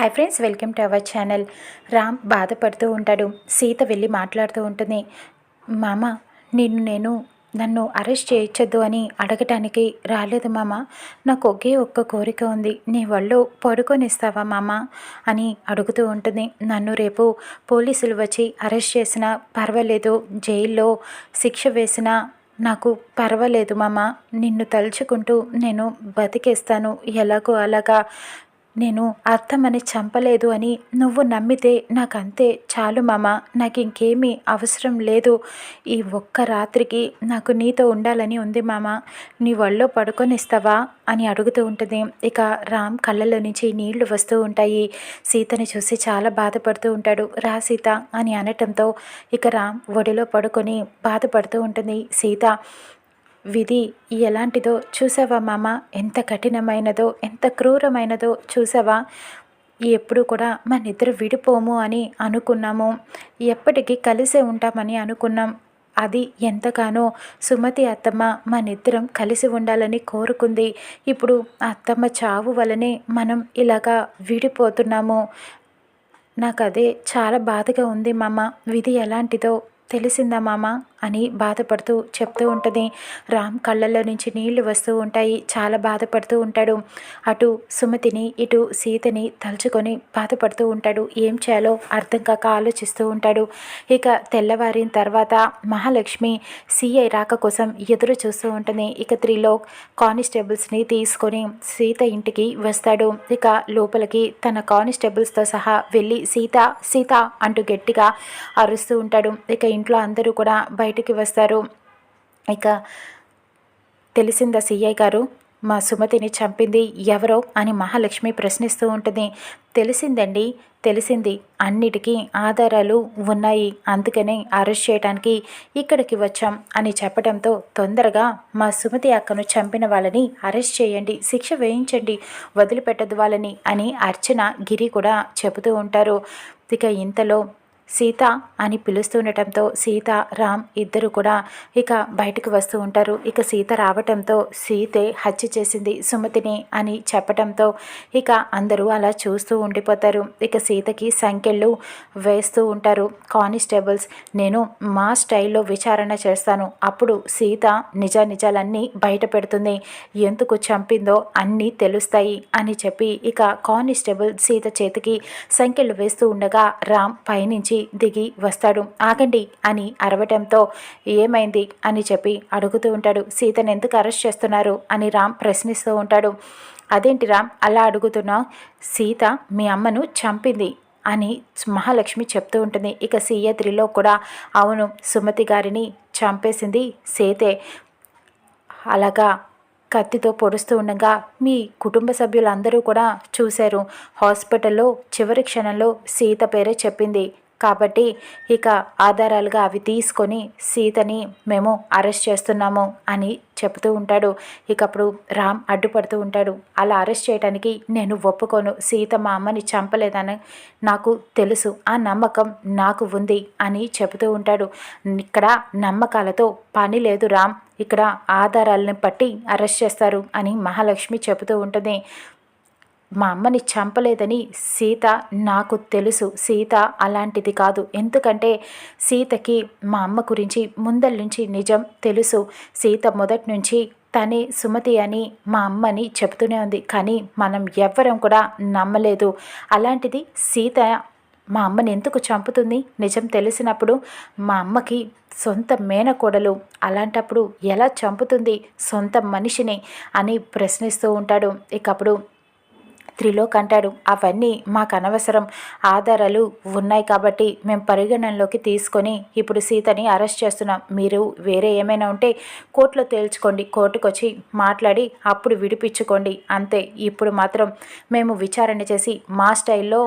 Hi friends welcome to our channel Ram బాధపడుతూ ఉంటాడు. సీత వెళ్ళి మాట్లాడుతూ ఉంటుంది. మామ నిన్ను నేను నన్ను అరెస్ట్ చేయొచ్చద్దు అని అడగటానికి రాలేదు మామ. నాకు ఒకే ఒక్క కోరిక ఉంది. నీ వాళ్ళు పడుకొనిస్తావా మామ? అని అడుగుతూ ఉంటుంది. నన్ను రేపు పోలీసులు వచ్చి అరెస్ట్ చేసినా పర్వాలేదు. జైల్లో శిక్ష వేసినా నాకు పర్వాలేదు మామ. నిన్ను తలుచుకుంటూ నేను బతికేస్తాను. ఎలాగో అలాగా నేను అర్థమని చంపలేదు అని నువ్వు నమ్మితే నాకంతే చాలు మామ. నాకు ఇంకేమీ అవసరం లేదు. ఈ ఒక్క రాత్రికి నాకు నీతో ఉండాలని ఉంది మామ. నీ ఒళ్ళో పడుకొనిస్తావా? అని అడుగుతూ ఉంటుంది. ఇక రామ్ కళ్ళలో నుంచి నీళ్ళు వస్తూ ఉంటాయి. సీతని చూసి చాలా బాధపడుతూ ఉంటాడు. రా సీత అని అనటంతో ఇక రామ్ ఒడిలో పడుకొని బాధపడుతూ ఉంటుంది. సీత విధి ఎలాంటిదో చూసావా మామ? ఎంత కఠినమైనదో ఎంత క్రూరమైనదో చూసావా? ఎప్పుడు కూడా మన ఇద్దరు విడిపోము అని అనుకున్నాము. ఎప్పటికీ కలిసే ఉంటామని అనుకున్నాం. అది ఎంతగానో సుమతి అత్తమ్మ మనిద్దరం కలిసి ఉండాలని కోరుకుంది. ఇప్పుడు అత్తమ్మ చావు వలనే మనం ఇలాగా విడిపోతున్నాము. నాకు అదే చాలా బాధగా ఉంది మామ. విధి ఎలాంటిదో తెలిసిందా మామ? అని బాధపడుతూ చెప్తూ ఉంటుంది. రామ్ కళ్ళల్లో నుంచి నీళ్ళు వస్తూ ఉంటాయి. చాలా బాధపడుతూ ఉంటాడు. అటు సుమతిని ఇటు సీతని తలుచుకొని బాధపడుతూ ఉంటాడు. ఏం చేయాలో అర్థం కాక ఆలోచిస్తూ ఉంటాడు. ఇక తెల్లవారిన తర్వాత మహాలక్ష్మి సిఐ రాక కోసం ఎదురు చూస్తూ ఉంటుంది. ఇక త్రీలో కానిస్టేబుల్స్ని తీసుకొని సీత ఇంటికి వస్తాడు. ఇక లోపలికి తన కానిస్టేబుల్స్తో సహా వెళ్ళి సీత సీత అంటూ గట్టిగా అరుస్తూ ఉంటాడు. ఇక ఇంట్లో అందరూ కూడా బయటికి వస్తారు. ఇక తెలిసిందా సిఐ గారు మా సుమతిని చంపింది ఎవరో అని మహాలక్ష్మి ప్రశ్నిస్తూ ఉంటుంది. తెలిసిందండి తెలిసింది. అన్నిటికీ ఆధారాలు ఉన్నాయి. అందుకనే అరెస్ట్ చేయడానికి ఇక్కడికి వచ్చాం అని చెప్పడంతో తొందరగా మా సుమతి అక్కను చంపిన వాళ్ళని అరెస్ట్ చేయండి శిక్ష వేయించండి వదిలిపెట్టదు వాళ్ళని అని అర్చన గిరి కూడా చెబుతూ ఉంటారు. ఇక ఇంతలో సీత అని పిలుస్తుండటంతో సీత రామ్ ఇద్దరు కూడా ఇక బయటకు వస్తూ ఉంటారు. ఇక సీత రావటంతో సీతే హత్య చేసింది సుమతిని అని చెప్పటంతో ఇక అందరూ అలా చూస్తూ ఉండిపోతారు. ఇక సీతకి సంఖ్యలు వేస్తూ ఉంటారు. కానిస్టేబుల్స్ నేను మా స్టైల్లో విచారణ చేస్తాను. అప్పుడు సీత నిజ నిజాలన్నీ బయట పెడుతుంది. ఎందుకు చంపిందో అన్నీ తెలుస్తాయి అని చెప్పి ఇక కానిస్టేబుల్ సీత చేతికి సంఖ్యలు వేస్తూ ఉండగా రామ్ పైనుంచి దిగి వస్తాడు. ఆగండి అని అరవటంతో ఏమైంది? అని చెప్పి అడుగుతూ ఉంటాడు. సీతను ఎందుకు అరెస్ట్ చేస్తున్నారు? అని రామ్ ప్రశ్నిస్తూ ఉంటాడు. అదేంటి రామ్? అలా అడుగుతున్నావు సీత మీ అమ్మను చంపింది అని మహాలక్ష్మి చెప్తూ ఉంటుంది. ఇక సీఏ త్రీలో కూడా అవును సుమతి గారిని చంపేసింది సీతే. అలాగా కత్తితో పొడుస్తూ ఉండగా మీ కుటుంబ సభ్యులందరూ కూడా చూశారు. హాస్పిటల్లో చివరి క్షణంలో సీత పేరే చెప్పింది. కాబట్టి ఇక ఆధారాలుగా అవి తీసుకొని సీతని మేము అరెస్ట్ చేస్తున్నాము అని చెప్తూ ఉంటాడు. ఇక అప్పుడు రామ్ అడ్డుపడుతూ ఉంటాడు. అలా అరెస్ట్ చేయడానికి నేను ఒప్పుకోను. సీత మా అమ్మని చంపలేదని నాకు తెలుసు. ఆ నమ్మకం నాకు ఉంది అని చెబుతూ ఉంటాడు. ఇక్కడ నమ్మకాలతో పని లేదు రామ్. ఇక్కడ ఆధారాలను బట్టి అరెస్ట్ చేస్తారు అని మహాలక్ష్మి చెబుతూ ఉంటుంది. మా అమ్మని చంపలేదని సీత నాకు తెలుసు. సీత అలాంటిది కాదు. ఎందుకంటే సీతకి మా అమ్మ గురించి ముందల నుంచి నిజం తెలుసు. సీత మొదటి నుంచి తనే సుమతి అని మా అమ్మని చెబుతూనే ఉంది. కానీ మనం ఎవ్వరం కూడా నమ్మలేదు. అలాంటిది సీత మా అమ్మని ఎందుకు చంపుతుంది? నిజం తెలిసినప్పుడు మా అమ్మకి సొంత మేనకోడలు అలాంటప్పుడు ఎలా చంపుతుంది? సొంత మనిషిని అని ప్రశ్నిస్తూ ఉంటాడు. ఇకప్పుడు త్రిలోక్ అంటాడు అవన్నీ మాకు అనవసరం. ఆధారాలు ఉన్నాయి కాబట్టి మేము పరిగణనలోకి తీసుకొని ఇప్పుడు సీతని అరెస్ట్ చేస్తున్నాం. మీరు వేరే ఏమైనా ఉంటే కోర్టులో తేల్చుకోండి. కోర్టుకొచ్చి మాట్లాడి అప్పుడు విడిపించుకోండి. అంతే. ఇప్పుడు మాత్రం మేము విచారణ చేసి మా స్టైల్లో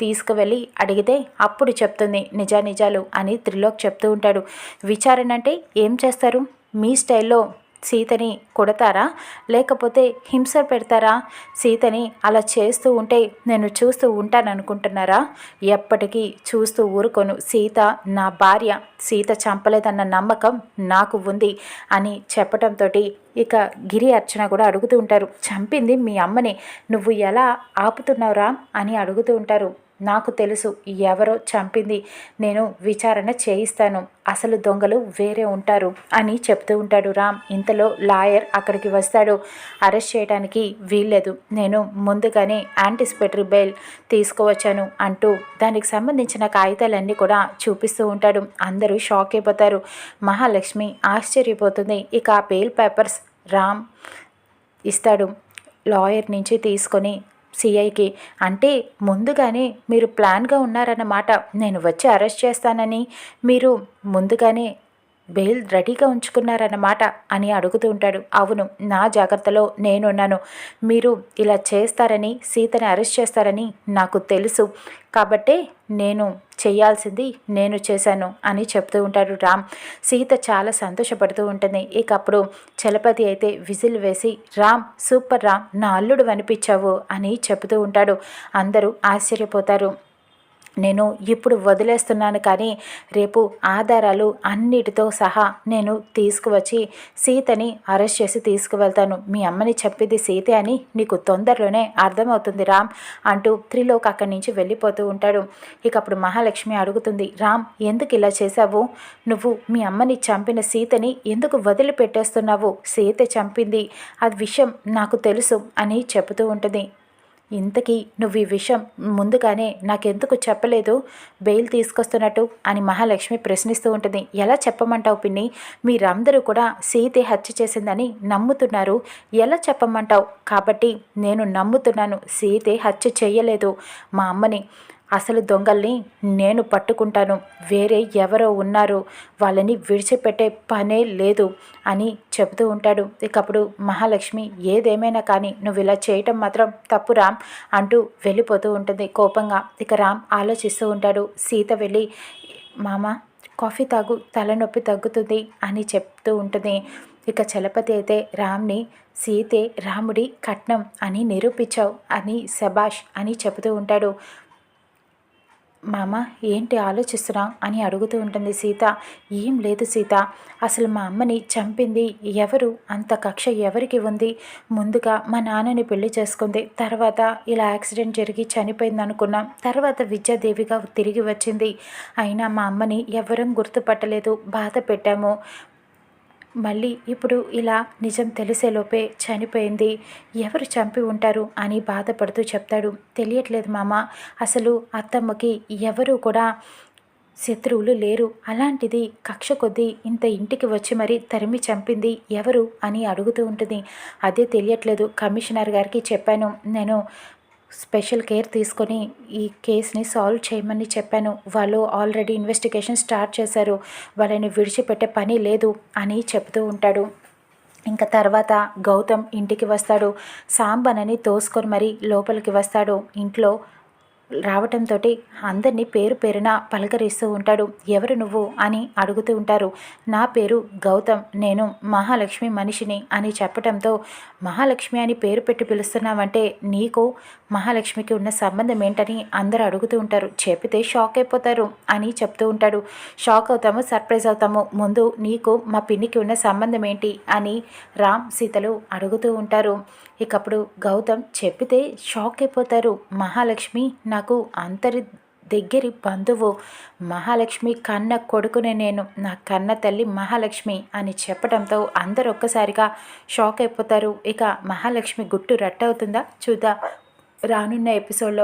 తీసుకువెళ్ళి అడిగితే అప్పుడు చెప్తుంది. నిజానిజాలు అని త్రిలోక్ చెప్తూ ఉంటాడు. విచారణ అంటే ఏం చేస్తారు? మీ స్టైల్లో సీతని కొడతారా? లేకపోతే హింస పెడతారా? సీతని అలా చేస్తూ ఉంటే నేను చూస్తూ ఉంటాననుకుంటున్నారా? ఎప్పటికీ చూస్తూ ఊరుకోను. సీత నా భార్య. సీత చంపలేదన్న నమ్మకం నాకు ఉంది అని చెప్పడంతో ఇక గిరి అర్చన కూడా అడుగుతూ ఉంటారు. చంపింది మీ అమ్మని. నువ్వు ఎలా ఆపుతున్నావురా? అని అడుగుతూ ఉంటారు. నాకు తెలుసు ఎవరో చంపింది. నేను విచారణ చేయిస్తాను. అసలు దొంగలు వేరే ఉంటారు అని చెప్తూ ఉంటాడు రామ్. ఇంతలో లాయర్ అక్కడికి వస్తాడు. అరెస్ట్ చేయడానికి వీల్లేదు. నేను ముందుగానే యాంటిసిపేటరీ బెయిల్ తీసుకువచ్చాను అంటూ దానికి సంబంధించిన కాగితాలన్నీ కూడా చూపిస్తూ ఉంటాడు. అందరూ షాక్ అయిపోతారు. మహాలక్ష్మి ఆశ్చర్యపోతుంది. ఇక ఆ బెయిల్ పేపర్స్ రామ్ ఇస్తాడు. లాయర్ నుంచి తీసుకొని సిఐకి. అంటే ముందుగానే మీరు ప్లాన్గా ఉన్నారన్నమాట. నేను వచ్చి అరెస్ట్ చేస్తానని. మీరు ముందుగానే బెయిల్ రెడీగా ఉంచుకున్నారన్నమాట అని అడుగుతూ ఉంటాడు. అవును నా జాగ్రత్తలో నేనున్నాను. మీరు ఇలా చేస్తారని సీతని అరెస్ట్ చేస్తారని నాకు తెలుసు. కాబట్టే నేను చేయాల్సింది నేను చేశాను అని చెప్తూ ఉంటాడు రామ్. సీత చాలా సంతోషపడుతూ ఉంటుంది. ఇక అప్పుడు చలపతి అయితే విజిల్ వేసి రామ్ సూపర్ రామ్ నా అల్లుడు అనిపించావు అని చెబుతూ ఉంటాడు. అందరూ ఆశ్చర్యపోతారు. నేను ఇప్పుడు వదిలేస్తున్నాను కానీ రేపు ఆధారాలు అన్నిటితో సహా నేను తీసుకువచ్చి సీతని అరెస్ట్ చేసి తీసుకువెళ్తాను. మీ అమ్మని చెప్పింది సీతే అని నీకు తొందరలోనే అర్థమవుతుంది రామ్ అంటూ త్రిలోక్ అక్కడి నుంచి వెళ్ళిపోతూ ఉంటాడు. ఇక అప్పుడు మహాలక్ష్మి అడుగుతుంది రామ్ ఎందుకు ఇలా చేశావు? నువ్వు మీ అమ్మని చంపిన సీతని ఎందుకు వదిలిపెట్టేస్తున్నావు? సీత చంపింది అది విషయం నాకు తెలుసు అని చెబుతూ ఉంటుంది. ఇంతకీ నువ్వు ఈ విషయం ముందుగానే నాకెందుకు చెప్పలేదు? బెయిల్ తీసుకొస్తున్నట్టు అని మహాలక్ష్మి ప్రశ్నిస్తూ ఉంటుంది. ఎలా చెప్పమంటావు పిన్ని? మీరందరూ కూడా సీతే హత్య చేసిందని నమ్ముతున్నారు. ఎలా చెప్పమంటావు? కాబట్టి నేను నమ్ముతున్నాను. సీతే హత్య చేయలేదు. మా అమ్మని అసలు దొంగల్ని నేను పట్టుకుంటాను. వేరే ఎవరో ఉన్నారు. వాళ్ళని విడిచిపెట్టే పనే లేదు అని చెబుతూ ఉంటాడు. ఇకప్పుడు మహాలక్ష్మి ఏదేమైనా కానీ నువ్వు ఇలా చేయటం మాత్రం తప్పు రామ్ అంటూ వెళ్ళిపోతూ ఉంటుంది కోపంగా. ఇక రామ్ ఆలోచిస్తూ ఉంటాడు. సీత వెళ్ళి మామ కాఫీ తాగు తలనొప్పి తగ్గుతుంది అని చెప్తూ ఉంటుంది. ఇక చలపతి అయితే రామ్ని సీతే రాముడి కట్నం అని నిరూపించావు అని శబాష్ అని చెబుతూ ఉంటాడు. మామ ఏంటి ఆలోచిస్తున్నా? అని అడుగుతూ ఉంటుంది సీత. ఏం లేదు సీత. అసలు మా అమ్మని చంపింది ఎవరు? అంత కక్ష ఎవరికి ఉంది? ముందుగా మా నాన్నని పెళ్ళి చేసుకుంది. తర్వాత ఇలా యాక్సిడెంట్ జరిగి చనిపోయింది అనుకున్నాం. తర్వాత విద్యాదేవిగా తిరిగి వచ్చింది. అయినా మా అమ్మని ఎవరం గుర్తుపట్టలేదు. బాధ పెట్టాము. మళ్ళీ ఇప్పుడు ఇలా నిజం తెలిసేలోపే చనిపోయింది. ఎవరు చంపి ఉంటారు అని బాధపడుతూ చెప్తాడు. తెలియట్లేదు మామ. అసలు అత్తమ్మకి ఎవరు కూడా శత్రువులు లేరు. అలాంటిది కక్ష కొద్దీ ఇంత ఇంటికి వచ్చి మరీ తరిమి చంపింది ఎవరు అని అడుగుతూ ఉంటుంది. అదే తెలియట్లేదు. కమిషనర్ గారికి చెప్పాను. నేను స్పెషల్ కేర్ తీసుకొని ఈ కేసుని సాల్వ్ చేయమని చెప్పాను. వాళ్ళు ఆల్రెడీ ఇన్వెస్టిగేషన్ స్టార్ట్ చేశారు. వాళ్ళని విడిచిపెట్టే పని లేదు అని చెప్తూ ఉంటాడు. ఇంకా తర్వాత గౌతమ్ ఇంటికి వస్తాడు. సాంబనని తోసుకొని మరీ లోపలికి వస్తాడు. ఇంట్లో రావటంతో అందరినీ పేరు పేరున పలకరిస్తూ ఉంటాడు. ఎవరు నువ్వు? అని అడుగుతూ ఉంటారు. నా పేరు గౌతమ్ నేను మహాలక్ష్మి మనిషిని అని చెప్పటంతో మహాలక్ష్మి అని పేరు పెట్టి పిలుస్తున్నావంటే నీకు మహాలక్ష్మికి ఉన్న సంబంధం ఏంటని అందరూ అడుగుతూ ఉంటారు. చెప్తే షాక్ అయిపోతారు అని చెప్తూ ఉంటాడు. షాక్ అవుతాము సర్ప్రైజ్ అవుతాము. ముందు నీకు మా పిన్నికి ఉన్న సంబంధం ఏంటి? అని రామ్ సీతలు అడుగుతూ ఉంటారు. ఇకప్పుడు గౌతమ్ చెప్పితే షాక్ అయిపోతారు. మహాలక్ష్మి నా నాకు అంతరి దగ్గరి బంధువు మహాలక్ష్మి కన్న కొడుకునే నేను. నా కన్న తల్లి మహాలక్ష్మి అని చెప్పడంతో అందరు ఒక్కసారిగా షాక్ అయిపోతారు. ఇక మహాలక్ష్మి గుట్టు రట్టవుతుందా? చూద్దా. రానున్న ఎపిసోడ్లో